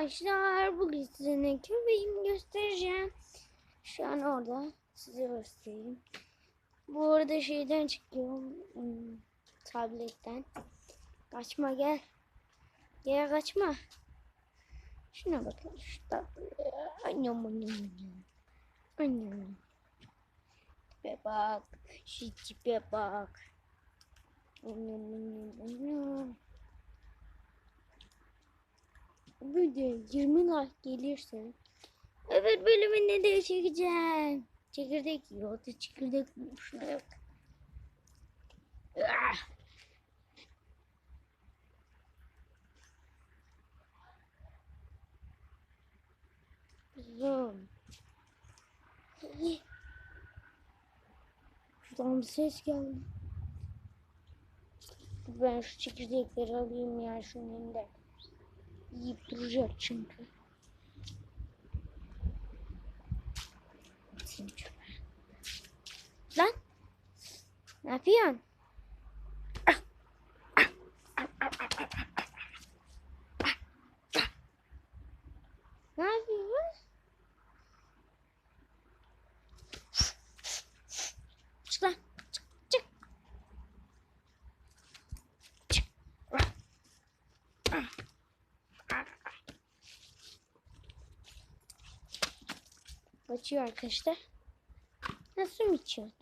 Arkadaşlar bugün size ne köpeğimi göstereceğim. Şu an orada size göstereyim. Bu arada şeyden çıkıyor. hmm, tabletten. Kaçma gel. Gel kaçma. Şuna bakın. Şu tatlı. Anyam anyam anyam. Anyam. Tipe bak. Şu tipe bak. Anyam anyam anyam. Böyle 20 like gelirse öbür bölümünde de çekeceğim. Çekirdek yiyor. da Çekirdek şuna yok. Ah! Hey. Şuradan bir ses geldi. Ben şu çekirdekleri alayım ya şunun önünde. и пружерченко. Да? Напьян? Ah. Kaçıyor arkadaşlar. Nasıl mı içiyorsun?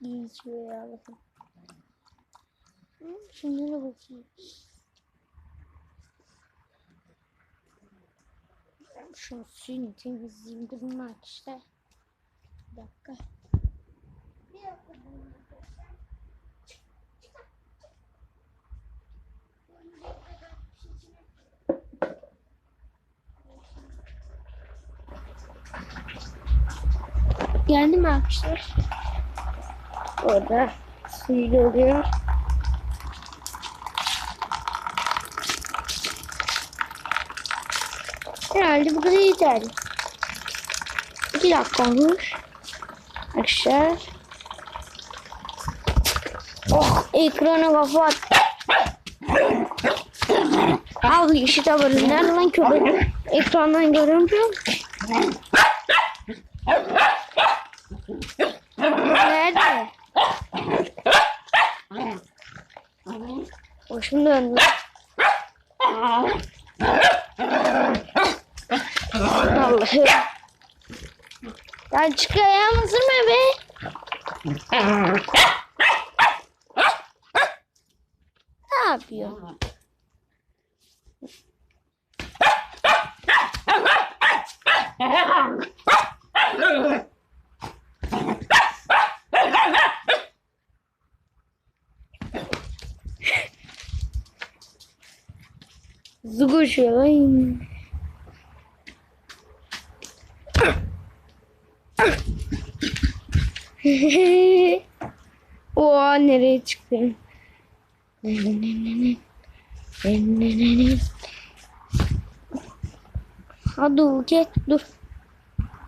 İyi içiyor ya bakın. Şunlara bakayım. Şunu suyunu temizleyeyim durun arkadaşlar. Bir dakika. Bir dakika. Geldi mi arkadaşlar? Orada suyu doluyor. Herhalde bu kadar yeterli. İki dakika olmuş. Arkadaşlar. Oh ekrana kafa at. Al işi tabanı. Nerede lan köpek? Ekrandan görünmüyor mu? Nerede? Başım döndü. Allah'ım. Ya çık ayağım ısırma be. Ne yapıyor? Zıguşuyor lan. Oha nereye çıktın? Hadi git dur.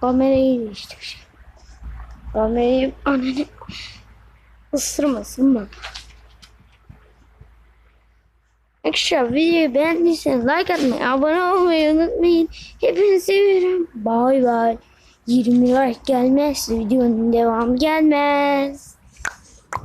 Kamerayı değiştir. Kamerayı ananı ısırma ısırma. Arkadaşlar videoyu beğendiyseniz like atmayı, abone olmayı unutmayın. Hepinizi seviyorum. Bay bay. 20 like gelmezse videonun devamı gelmez.